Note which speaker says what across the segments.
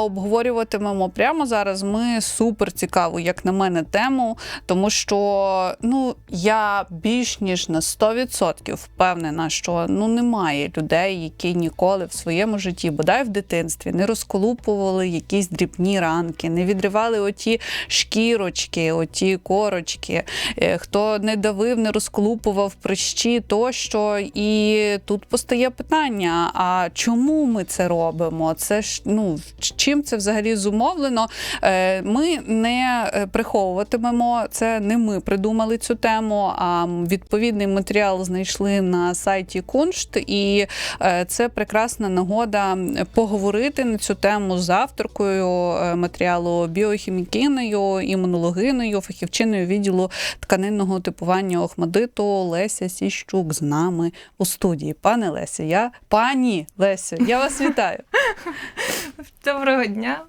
Speaker 1: Обговорюватимемо прямо зараз. Ми супер цікаву, як на мене, тему, тому що ну я більш ніж на 100% впевнена, що ну немає людей, які ніколи в своєму житті, бодай в дитинстві, не розколупували якісь дрібні ранки, не відривали оті шкірочки, оті корочки, е, хто не давив, не розколупував прищі тощо. І тут постає питання: а чому ми це робимо? Це ж ну чим це взагалі зумовлено? Е, Ми не е, приховуватимемо це. Не ми придумали цю тему. А відповідний матеріал знайшли на сайті Куншт, і е, це прекрасна нагода поговорити на цю тему з авторкою матеріалу біохімікиною, імунологиною, фахівчиною відділу тканинного типування Охмадиту Леся Сіщук з нами у студії. Пане Леся, я пані Леся, я вас вітаю.
Speaker 2: Доброго дня.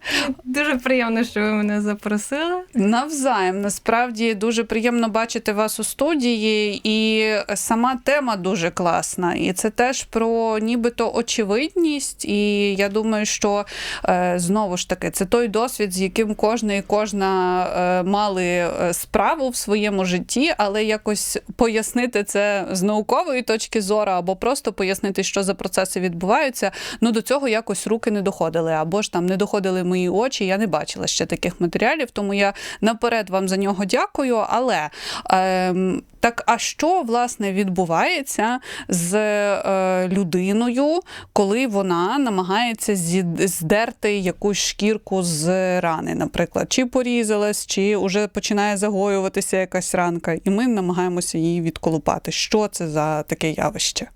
Speaker 2: Дуже приємно, що ви мене запросили.
Speaker 1: Навзаєм насправді дуже приємно бачити вас у студії, і сама тема дуже класна. І це теж про нібито очевидність. І я думаю, що е, знову ж таки це той досвід, з яким кожна і кожна е, мали е, справу в своєму житті, але якось пояснити це з наукової точки зору, або просто пояснити, що за процеси відбуваються. Ну до цього якось руки не доходили, або ж там не доходили мої очі. Я не бачила ще таких матеріалів, тому я наперед вам за нього дякую. Але ем, так, а що власне відбувається з е, людиною, коли вона намагається здерти якусь шкірку з рани, наприклад, чи порізалась, чи вже починає загоюватися якась ранка, і ми намагаємося її відколупати. Що це за таке явище?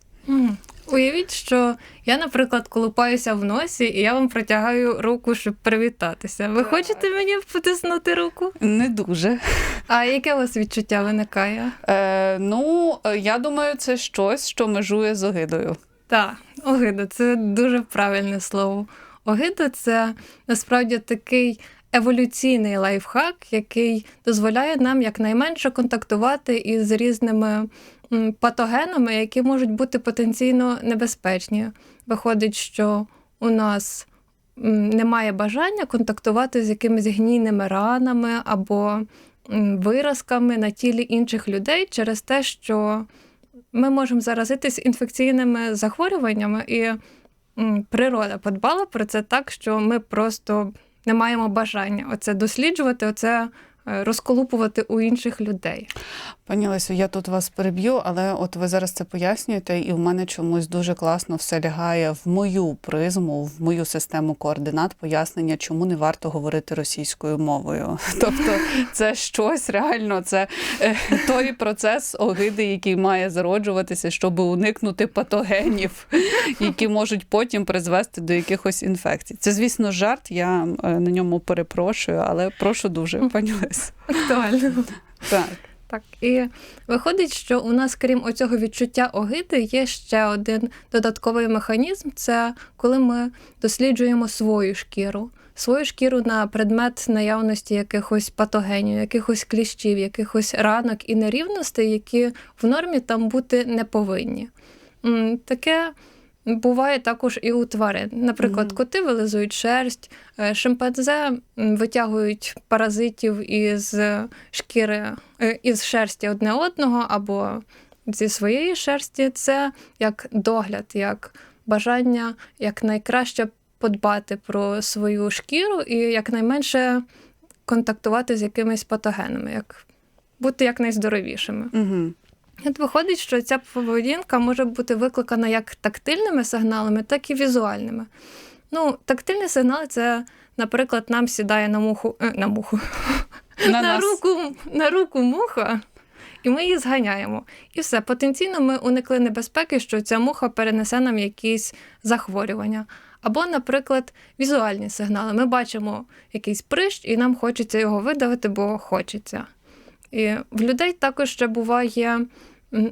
Speaker 2: Уявіть, що я, наприклад, колупаюся в носі, і я вам протягаю руку, щоб привітатися. Ви хочете мені потиснути руку?
Speaker 1: Не дуже.
Speaker 2: А яке у вас відчуття виникає?
Speaker 1: Е, ну, я думаю, це щось, що межує з огидою.
Speaker 2: Так, огида це дуже правильне слово. Огида це насправді такий еволюційний лайфхак, який дозволяє нам якнайменше контактувати із різними патогенами, які можуть бути потенційно небезпечні. Виходить, що у нас немає бажання контактувати з якимись гнійними ранами або виразками на тілі інших людей через те, що ми можемо заразитись інфекційними захворюваннями, і природа подбала про це так, що ми просто не маємо бажання оце досліджувати, оце е, розколупувати у інших людей.
Speaker 1: Пані Лесю, я тут вас переб'ю, але от ви зараз це пояснюєте, і в мене чомусь дуже класно все лягає в мою призму, в мою систему координат пояснення, чому не варто говорити російською мовою. Тобто, це щось реально, це е, той процес огиди, який має зароджуватися, щоб уникнути патогенів, які можуть потім призвести до якихось інфекцій. Це, звісно, жарт. Я е, на ньому перепрошую, але прошу дуже, пані Лесю.
Speaker 2: Актуально.
Speaker 1: Так.
Speaker 2: Так, і виходить, що у нас, крім оцього відчуття огиди, є ще один додатковий механізм це коли ми досліджуємо свою шкіру. Свою шкіру на предмет наявності якихось патогенів, якихось кліщів, якихось ранок і нерівностей, які в нормі там бути не повинні. Таке буває також і у тварин. Наприклад, коти вилизують шерсть, е, шимпанзе витягують паразитів із шкіри, е, із шерсті одне одного або зі своєї шерсті. Це як догляд, як бажання якнайкраще подбати про свою шкіру і якнайменше контактувати з якимись патогенами, як бути якнайздоровішими.
Speaker 1: Угу.
Speaker 2: От виходить, що ця поведінка може бути викликана як тактильними сигналами, так і візуальними. Ну, тактильні сигнали це, наприклад, нам сідає на муху, е, на муху,
Speaker 1: На
Speaker 2: на, руку, на руку муха, і ми її зганяємо. І все, потенційно ми уникли небезпеки, що ця муха перенесе нам якісь захворювання. Або, наприклад, візуальні сигнали. Ми бачимо якийсь прищ, і нам хочеться його видавити, бо хочеться. І в людей також ще буває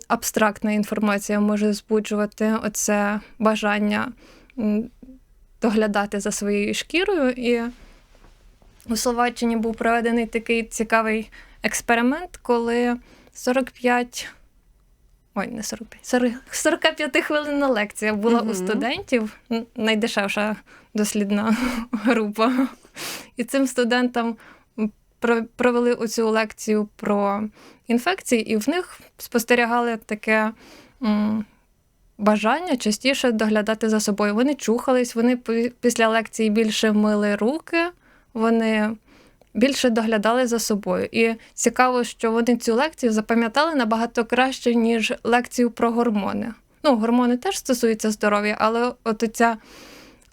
Speaker 2: абстрактна інформація, може збуджувати оце бажання доглядати за своєю шкірою. І у Словаччині був проведений такий цікавий експеримент, коли 45 Ой, не 45, 40 45 хвилинна лекція була
Speaker 1: Мгм.
Speaker 2: у студентів, найдешевша дослідна група. І цим студентам провели оцю лекцію про інфекції, і в них спостерігали таке бажання частіше доглядати за собою. Вони чухались, вони після лекції більше мили руки, вони більше доглядали за собою. І цікаво, що вони цю лекцію запам'ятали набагато краще, ніж лекцію про гормони. Ну, гормони теж стосуються здоров'я, але от ця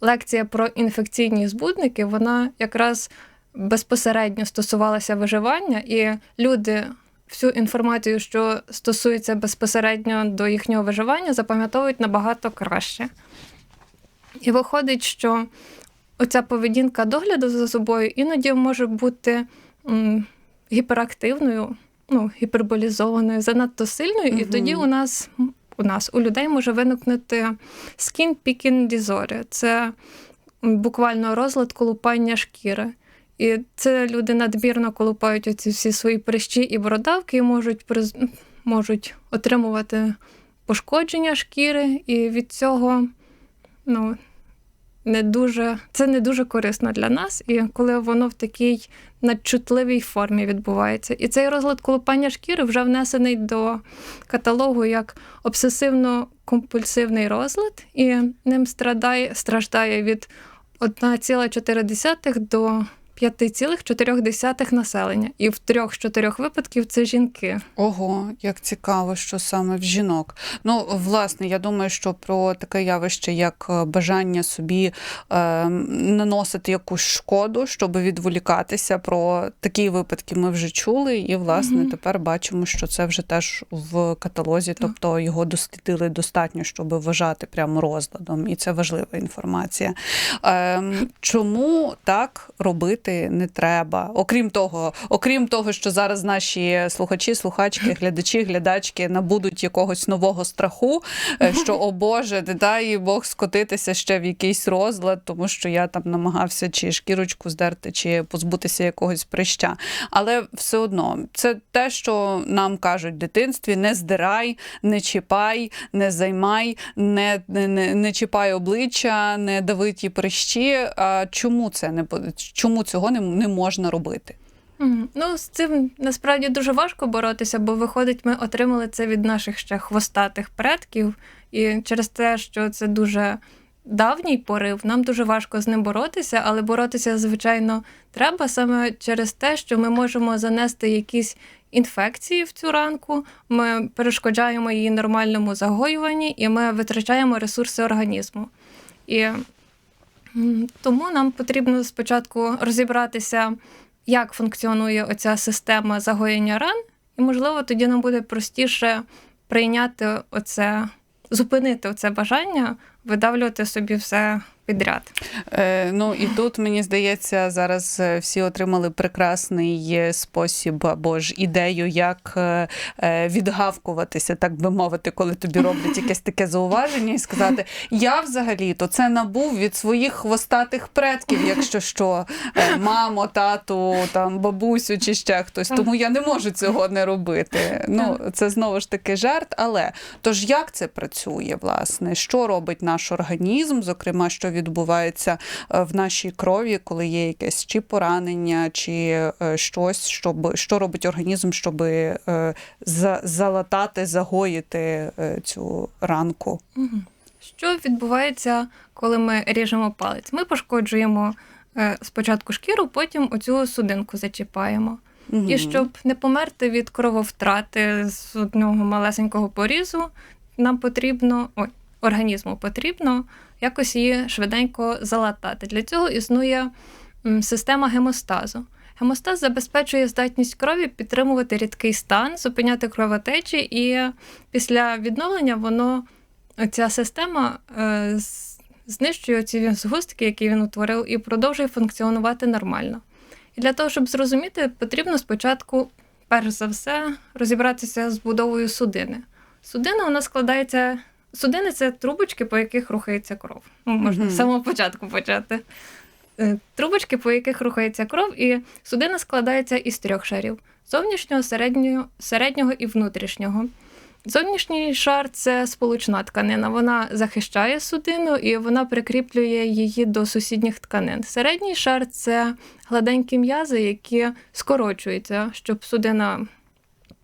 Speaker 2: лекція про інфекційні збудники, вона якраз безпосередньо стосувалася виживання, і люди всю інформацію, що стосується безпосередньо до їхнього виживання, запам'ятовують набагато краще. І виходить, що оця поведінка догляду за собою іноді може бути гіперактивною, ну, гіперболізованою, занадто сильною, і тоді у нас, у нас, у людей може виникнути skin picking disorder. Це буквально розлад колупання шкіри. І це люди надмірно колупають оці всі свої прищі і бородавки і можуть, приз- можуть отримувати пошкодження шкіри, і від цього ну, не дуже, це не дуже корисно для нас, і коли воно в такій надчутливій формі відбувається. І цей розлад колупання шкіри вже внесений до каталогу як обсесивно-компульсивний розлад, і ним страдає, страждає від 1,4 до 5,4 населення. І в трьох з чотирьох випадків це жінки.
Speaker 1: Ого, як цікаво, що саме в жінок. Ну, власне, я думаю, що про таке явище, як е, бажання собі е, наносити якусь шкоду, щоб відволікатися. Про такі випадки ми вже чули, і власне
Speaker 2: Мгм.
Speaker 1: тепер бачимо, що це вже теж в каталозі, тобто його дослідили достатньо, щоб вважати прямо розладом, і це важлива інформація. Ем, чому так робити не треба? Окрім того, окрім того, що зараз наші слухачі, слухачки, глядачі, глядачки набудуть якогось нового страху, е, що о Боже, не дай Бог скотитися ще в якийсь розлад, тому що я там намагався чи шкірочку здерти, чи позбутися якогось прища. Але все одно це те, що нам кажуть в дитинстві: не здирай, не чіпай, не займай, не, не, не, не чіпай обличчя, не дави ті прищі. А чому це не? Чому цього не, не можна робити?
Speaker 2: Ну, з цим насправді дуже важко боротися, бо виходить, ми отримали це від наших ще хвостатих предків, і через те, що це дуже давній порив, нам дуже важко з ним боротися, але боротися, звичайно, треба саме через те, що ми можемо занести якісь інфекції в цю ранку, ми перешкоджаємо її нормальному загоюванні, і ми витрачаємо ресурси організму. І тому нам потрібно спочатку розібратися як функціонує оця система загоєння ран, і, можливо, тоді нам буде простіше прийняти оце, зупинити оце бажання, видавлювати собі все підряд.
Speaker 1: Е, ну і тут мені здається, зараз е, всі отримали прекрасний е, спосіб або ж ідею, як е, відгавкуватися, так би мовити, коли тобі роблять якесь таке зауваження, і сказати: Я взагалі-то це набув від своїх хвостатих предків, якщо що, мамо, тату, там бабусю чи ще хтось. Тому я не можу цього не робити. Ну, це знову ж таки жарт. Але тож як це працює, власне? Що робить наш організм, зокрема, що відбувається е, в нашій крові, коли є якесь чи поранення, чи е, щось, щоб що робить організм, щоб е, залатати, загоїти цю ранку?
Speaker 2: Що відбувається, коли ми ріжемо палець? Ми пошкоджуємо спочатку шкіру, потім оцю судинку зачіпаємо.
Speaker 1: Мгм.
Speaker 2: І щоб не померти від крововтрати з одного малесенького порізу, нам потрібно, ой, організму потрібно якось її швиденько залатати. Для цього існує система гемостазу. Гемостаз забезпечує здатність крові підтримувати рідкий стан, зупиняти кровотечі, і після відновлення воно, ця система е, знищує ці згустки, які він утворив, і продовжує функціонувати нормально. І для того, щоб зрозуміти, потрібно спочатку, перш за все, розібратися з будовою судини. Судина вона складається. Судини це трубочки, по яких рухається кров. Ну, можна
Speaker 1: Мгм.
Speaker 2: з самого початку почати. Е, Трубочки, по яких рухається кров, і судина складається із трьох шарів: зовнішнього, середнього, середнього і внутрішнього. Зовнішній шар це сполучна тканина. Вона захищає судину і вона прикріплює її до сусідніх тканин. Середній шар це гладенькі м'язи, які скорочуються, щоб судина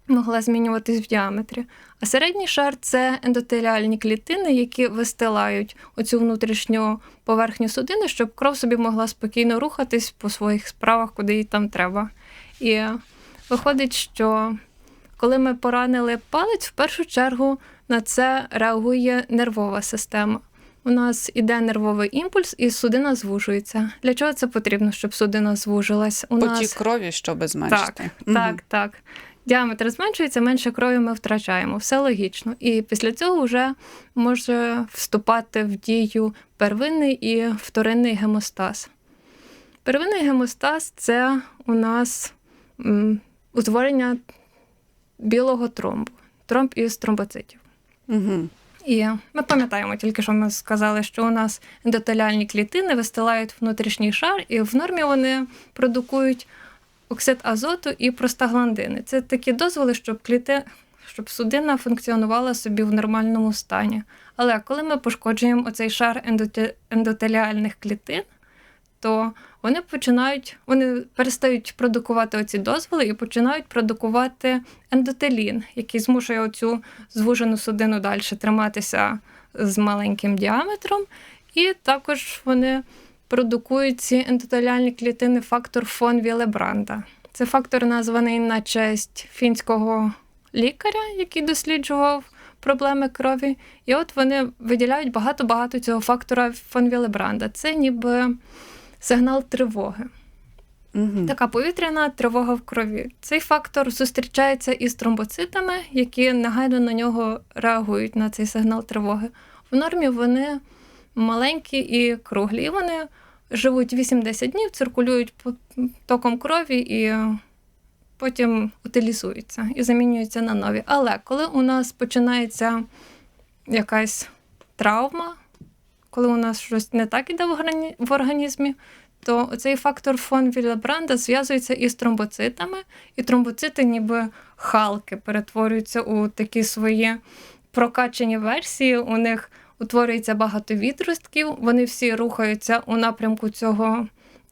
Speaker 2: могла змінюватись в діаметрі. А середній шар це ендотеліальні клітини, які вистилають оцю внутрішню поверхню судини, щоб кров собі могла спокійно рухатись по своїх справах, куди їй там треба. І виходить, що коли ми поранили палець, в першу чергу на це реагує нервова система. У нас іде нервовий імпульс, і судина звужується. Для чого це потрібно, щоб судина звужилась? У
Speaker 1: Потік
Speaker 2: нас
Speaker 1: крові, щоб зменшити.
Speaker 2: так,
Speaker 1: Мгм.
Speaker 2: так, так. Діаметр зменшується, менше крові ми втрачаємо. Все логічно. І після цього вже може вступати в дію первинний і вторинний гемостаз. Первинний гемостаз це у нас утворення білого тромбу, тромб із тромбоцитів.
Speaker 1: Мгм.
Speaker 2: І ми пам'ятаємо тільки, що ми сказали, що у нас ендотеліальні клітини вистилають внутрішній шар, і в нормі вони продукують оксид азоту і простагландини. Це такі дозволи, щоб кліти... щоб судина функціонувала собі в нормальному стані. Але коли ми пошкоджуємо оцей шар ендотеліальних клітин, то вони починають, вони перестають продукувати оці дозволи і починають продукувати ендотелін, який змушує оцю звужену судину далі триматися з маленьким діаметром. І також вони продукують ці ендотеліальні клітини фактор фон Вілебранда. Це фактор, названий на честь фінського лікаря, який досліджував проблеми крові. І от вони виділяють багато-багато цього фактора фон Вілебранда. Це ніби сигнал тривоги.
Speaker 1: Мгм.
Speaker 2: Така повітряна тривога в крові. Цей фактор зустрічається із тромбоцитами, які негайно на нього реагують на цей сигнал тривоги. В нормі вони маленькі і круглі. І вони живуть 8-10 днів, циркулюють током крові і потім утилізуються і замінюються на нові. Але коли у нас починається якась травма, коли у нас щось не так іде в організмі, то цей фактор фон Вілебранда зв'язується із тромбоцитами, і тромбоцити, ніби халки, перетворюються у такі свої прокачені версії. У них утворюється багато відростків, вони всі рухаються у напрямку цього.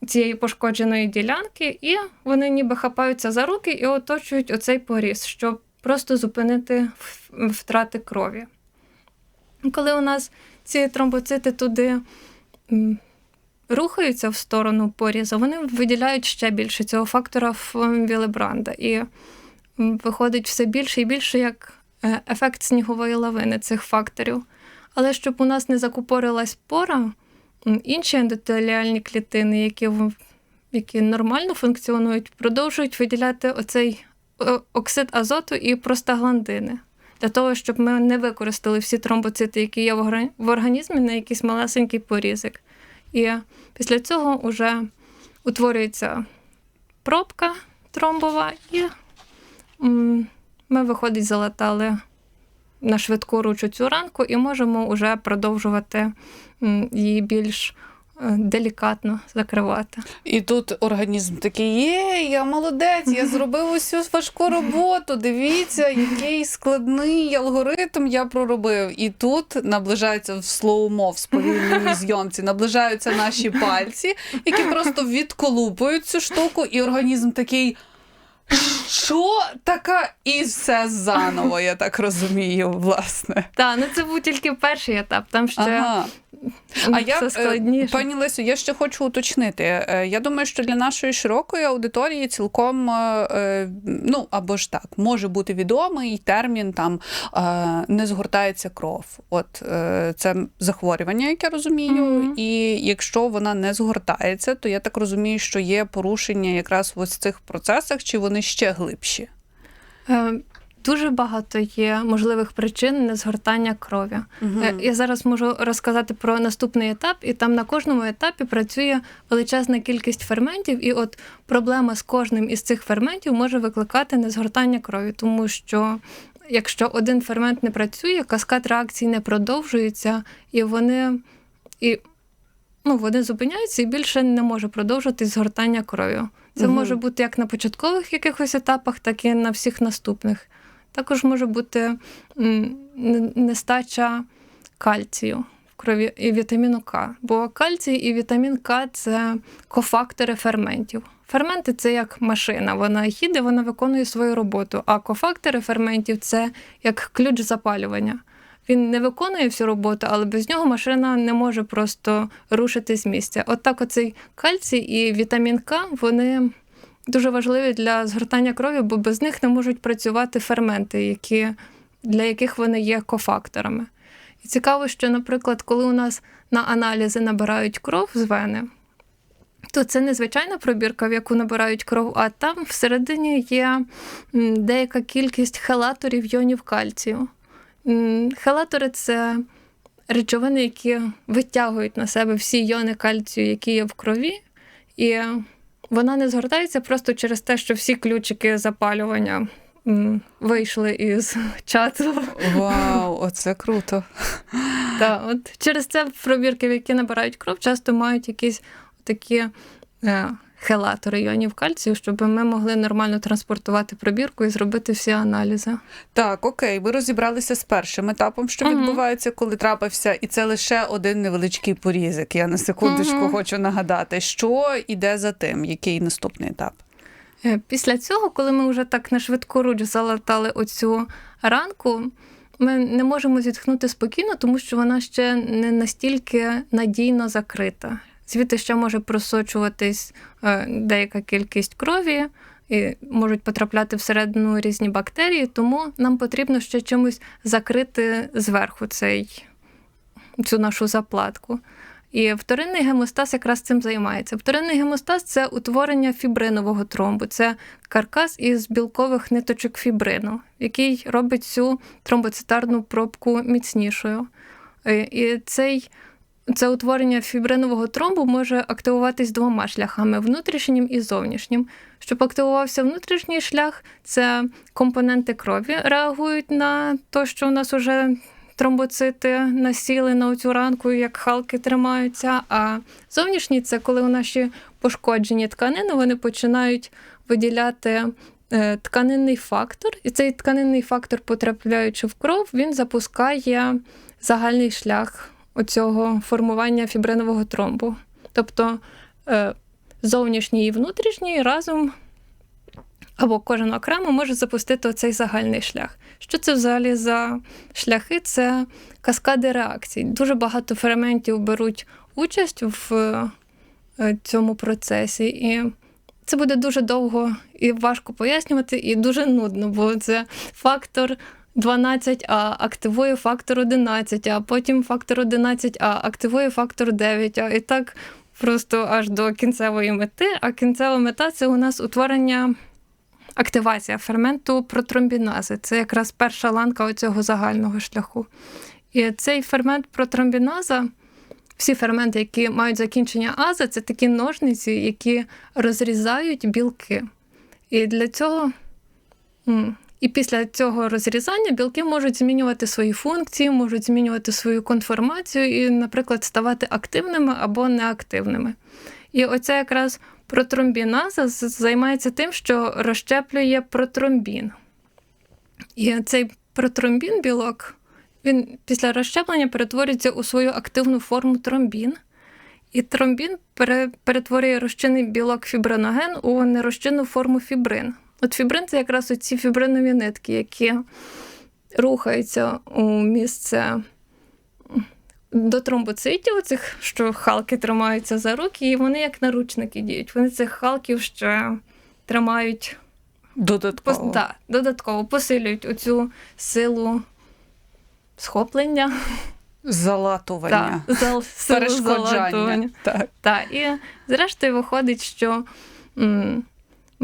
Speaker 2: Цієї пошкодженої ділянки, і вони ніби хапаються за руки і оточують оцей поріз, щоб просто зупинити втрати крові. Коли у нас ці тромбоцити туди рухаються в сторону порізу, вони виділяють ще більше цього фактора фон Вілебранда. І виходить все більше і більше як е, ефект снігової лавини цих факторів. Але щоб у нас не закупорилась пора, інші ендотеліальні клітини, які, які нормально функціонують, продовжують виділяти оцей е, оксид азоту і простагландини. Для того, щоб ми не використали всі тромбоцити, які є в організмі, на якийсь малесенький порізик. І після цього вже утворюється пробка тромбова, і ми, виходить, залатали на швидку ручу цю ранку і можемо вже продовжувати її більш е, делікатно закривати.
Speaker 1: І тут організм такий, є, я молодець, я зробив усю важку роботу. Дивіться, який складний алгоритм я проробив. І тут наближаються в слоумо, в сповільненій зйомці, наближаються наші пальці, які просто відколупують цю штуку, і організм такий. Що така? І все заново, я так розумію, власне.
Speaker 2: Так, ну це був тільки перший етап, там ще
Speaker 1: Ага. А я, е,
Speaker 2: складніше.
Speaker 1: пані Лесю, я ще хочу уточнити. Е, Я думаю, що для нашої широкої аудиторії цілком е, ну або ж так може бути відомий термін там не згортається кров. От це захворювання, яке розумію.
Speaker 2: Мгм.
Speaker 1: І якщо вона не згортається, то я так розумію, що є порушення якраз в ось цих процесах, чи вони ще глибші.
Speaker 2: Дуже багато є можливих причин незгортання крові. Е, Я зараз можу розказати про наступний етап, і там на кожному етапі працює величезна кількість ферментів, і от проблема з кожним із цих ферментів може викликати незгортання крові, тому що якщо один фермент не працює, каскад реакцій не продовжується, і вони і, ну, вони зупиняються і більше не може продовжувати згортання крові. Це
Speaker 1: Мгм.
Speaker 2: може бути як на початкових якихось етапах, так і на всіх наступних. Також може бути нестача кальцію в крові і вітаміну К. Бо кальцій і вітамін К це кофактори ферментів. Ферменти це як машина, вона їде, вона виконує свою роботу. А кофактори ферментів це як ключ запалювання. Він не виконує всю роботу, але без нього машина не може просто рушити з місця. От так оцей кальцій і вітамін К вони дуже важливі для згортання крові, бо без них не можуть працювати ферменти, які, для яких вони є кофакторами. І цікаво, що, наприклад, коли у нас на аналізи набирають кров з вени, то це не звичайна пробірка, в яку набирають кров, а там всередині є деяка кількість хелаторів йонів кальцію. Хелатори це речовини, які витягують на себе всі йони кальцію, які є в крові, і вона не згортається просто через те, що всі ключики запалювання вийшли із чату.
Speaker 1: Вау, оце круто.
Speaker 2: Так, от через це пробірки, які набирають кров, часто мають якісь такі хелатори іонів кальцію, щоб ми могли нормально транспортувати пробірку і зробити всі аналізи.
Speaker 1: Так, окей, ви розібралися з першим етапом, що
Speaker 2: Мгм.
Speaker 1: відбувається, коли трапився, і це лише один невеличкий порізик. Я на секундочку
Speaker 2: Мгм.
Speaker 1: хочу нагадати, що іде за тим, який наступний етап.
Speaker 2: Е, Після цього, коли ми вже так на швидку руч залатали оцю ранку, ми не можемо зітхнути спокійно, тому що вона ще не настільки надійно закрита. Звідти ще може просочуватись е, деяка кількість крові, і можуть потрапляти всередину різні бактерії, тому нам потрібно ще чимось закрити зверху цей, цю нашу заплатку. І вторинний гемостаз якраз цим займається. Вторинний гемостаз це утворення фібринового тромбу, це каркас із білкових ниточок фібрину, який робить цю тромбоцитарну пробку міцнішою. Е, І цей, це утворення фібринового тромбу може активуватись двома шляхами внутрішнім і зовнішнім. Щоб активувався внутрішній шлях, це компоненти крові реагують на те, що у нас вже тромбоцити насіли на оцю ранку, як халки тримаються. А зовнішній це коли у наші пошкоджені тканини вони починають виділяти е, тканинний фактор, і цей тканинний фактор, потрапляючи в кров, він запускає загальний шлях оцього формування фібринового тромбу. Тобто е, зовнішній і внутрішній разом або кожен окремо може запустити оцей загальний шлях. Що це взагалі за шляхи? Це каскади реакцій. Дуже багато ферментів беруть участь в е, цьому процесі, і це буде дуже довго і важко пояснювати, і дуже нудно, бо це фактор 12, а активує фактор 11, а потім фактор 11, а активує фактор 9, а і так просто аж до кінцевої мети. А кінцева мета це у нас утворення активація ферменту протромбінази. Це якраз перша ланка оцього загального шляху. І цей фермент протромбіназа, всі ферменти, які мають закінчення аза, це такі ножниці, які розрізають білки. І для цього. І після цього розрізання білки можуть змінювати свої функції, можуть змінювати свою конформацію і, наприклад, ставати активними або неактивними. І оця якраз протромбіназа займається тим, що розщеплює протромбін. І цей протромбін білок він після розщеплення перетворюється у свою активну форму тромбін. І тромбін перетворює розчинний білок фібриноген у нерозчинну форму фібрин. От фібрин це якраз оці фібринові нитки, які рухаються у місце до тромбоцитів, цих, що халки тримаються за руки, і вони як наручники діють. Вони цих халків ще тримають
Speaker 1: Додатково.
Speaker 2: пос- да, додатково, посилюють оцю силу схоплення
Speaker 1: Залатування.
Speaker 2: та, зал,
Speaker 1: Перешкоджання.
Speaker 2: залатування.
Speaker 1: Так.
Speaker 2: Так, і зрештою виходить, що м,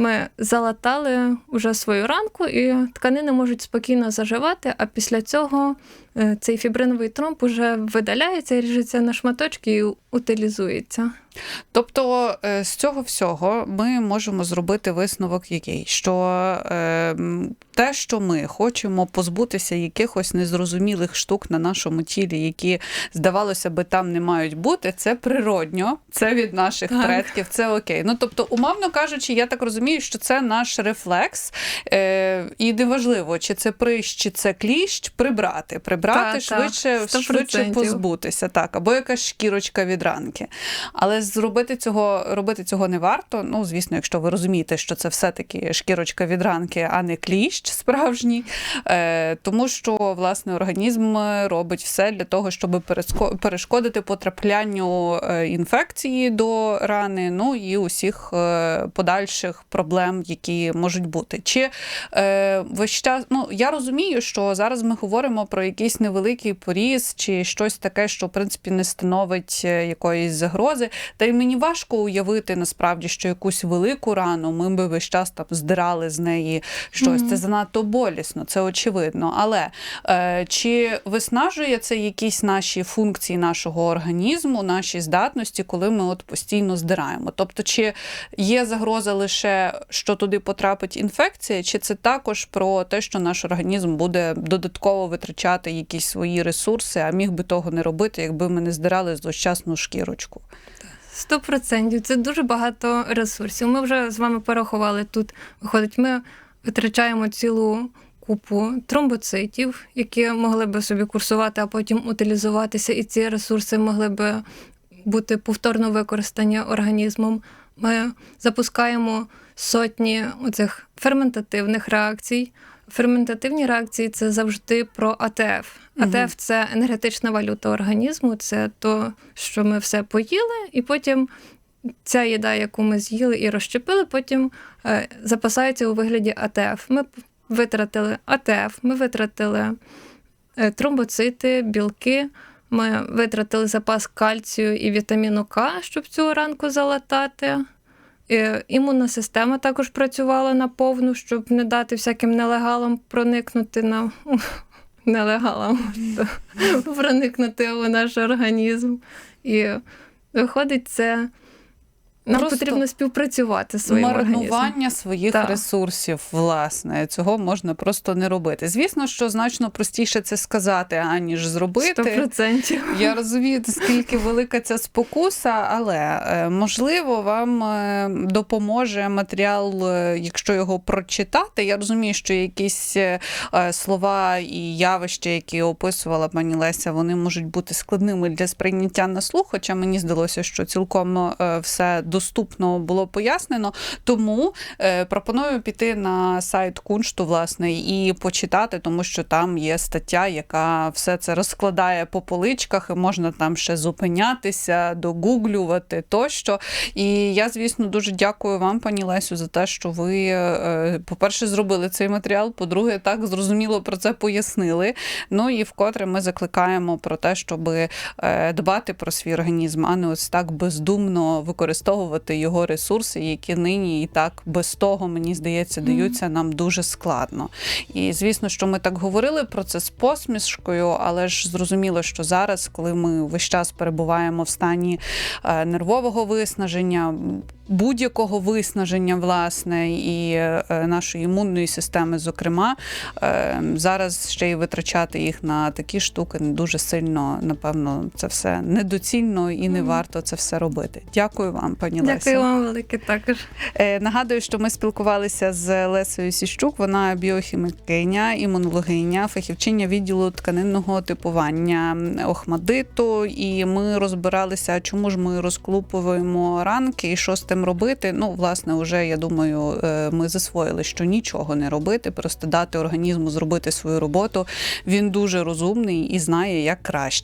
Speaker 2: ми залатали уже свою ранку, і тканини можуть спокійно заживати, а після цього е, цей фібриновий тромб уже видаляється, ріжеться на шматочки і утилізується.
Speaker 1: Тобто е, з цього всього ми можемо зробити висновок, який що е, те, що ми хочемо позбутися якихось незрозумілих штук на нашому тілі, які здавалося би там не мають бути, це природньо, це від наших
Speaker 2: Так.
Speaker 1: предків, це окей. Ну тобто, умовно кажучи, я так розумію, що це наш рефлекс, е, і неважливо, чи це прищ, чи це кліщ, прибрати, прибрати
Speaker 2: Так,
Speaker 1: швидше,
Speaker 2: так,
Speaker 1: швидше позбутися, так, або якась шкірочка від ранки. Але зробити цього, робити цього не варто. Ну, звісно, якщо ви розумієте, що це все-таки шкірочка від ранки, а не кліщ справжній. Е, тому що власне організм робить все для того, щоб перешкодити потраплянню е, інфекції до рани, ну і усіх е, подальших проблем, які можуть бути. Чи весь час, ну я розумію, що зараз ми говоримо про якийсь невеликий поріз чи щось таке, що в принципі не становить якоїсь загрози. Та й мені важко уявити насправді, що якусь велику рану ми би весь час там здирали з неї щось. Це занадто болісно, це очевидно. Але е, чи виснажує це якісь наші функції нашого організму, наші здатності, коли ми от постійно здираємо? Тобто, чи є загроза лише, що туди потрапить інфекція, чи це також про те, що наш організм буде додатково витрачати якісь свої ресурси, а міг би того не робити, якби ми не здирали злощасну шкірочку?
Speaker 2: Сто процентів. Це дуже багато ресурсів. Ми вже з вами порахували тут. Виходить, ми витрачаємо цілу купу тромбоцитів, які могли би собі курсувати, а потім утилізуватися, і ці ресурси могли би бути повторно використані організмом. Ми запускаємо сотні оцих ферментативних реакцій. Ферментативні реакції це завжди про АТФ. АТФ це енергетична валюта організму, це то, що ми все поїли, і потім ця їда, яку ми з'їли і розщепили, потім е, запасається у вигляді АТФ. Ми витратили АТФ, ми витратили е, тромбоцити, білки. Ми витратили запас кальцію і вітаміну К, щоб цю ранку залатати. Е, Імунна система також працювала наповну, щоб не дати всяким нелегалам проникнути на нелегалам проникнути у наш організм. І виходить, це нам
Speaker 1: Просто
Speaker 2: потрібно співпрацювати зі своїм організмом.
Speaker 1: Марнування своїх
Speaker 2: Так.
Speaker 1: ресурсів, власне, цього можна просто не робити. Звісно, що значно простіше це сказати, аніж зробити.
Speaker 2: процентів.
Speaker 1: Я розумію, наскільки велика ця спокуса, але е, можливо вам е, допоможе матеріал, е, якщо його прочитати. Я розумію, що якісь слова і явища, які описувала пані Леся, вони можуть бути складними для сприйняття на слух, хоча мені здалося, що цілком все доступно було пояснено. Тому е, пропоную піти на сайт куншту, власне, і почитати, тому що там є стаття, яка все це розкладає по поличках, і можна там ще зупинятися, догуглювати тощо. І я, звісно, дуже дякую вам, пані Лесю, за те, що ви, е, по-перше, зробили цей матеріал. По-друге, так зрозуміло про це пояснили. Ну і вкотре ми закликаємо про те, щоб е, дбати про свій організм, а не ось так бездумно використовувати його ресурси, які нині і так без того, мені здається, даються нам дуже складно. І звісно, що ми так говорили про це з посмішкою, але ж зрозуміло, що зараз, коли ми весь час перебуваємо в стані е, нервового виснаження будь-якого виснаження власне і е, нашої імунної системи, зокрема, ем, зараз ще й витрачати їх на такі штуки не дуже сильно, напевно, це все недоцільно і не варто це все робити. Дякую вам, пані Леся.
Speaker 2: Дякую вам велике. Також
Speaker 1: е, нагадую, що ми спілкувалися з Лесою Сіщук. Вона біохімікиня, імунологиня, фахівчиня відділу тканинного типування Охмадиту. І ми розбиралися, чому ж ми розклупуємо ранки і 6 цим робити? Ну, власне, вже я думаю, е, ми засвоїли, що нічого не робити, просто дати організму зробити свою роботу. Він дуже розумний і знає, як краще.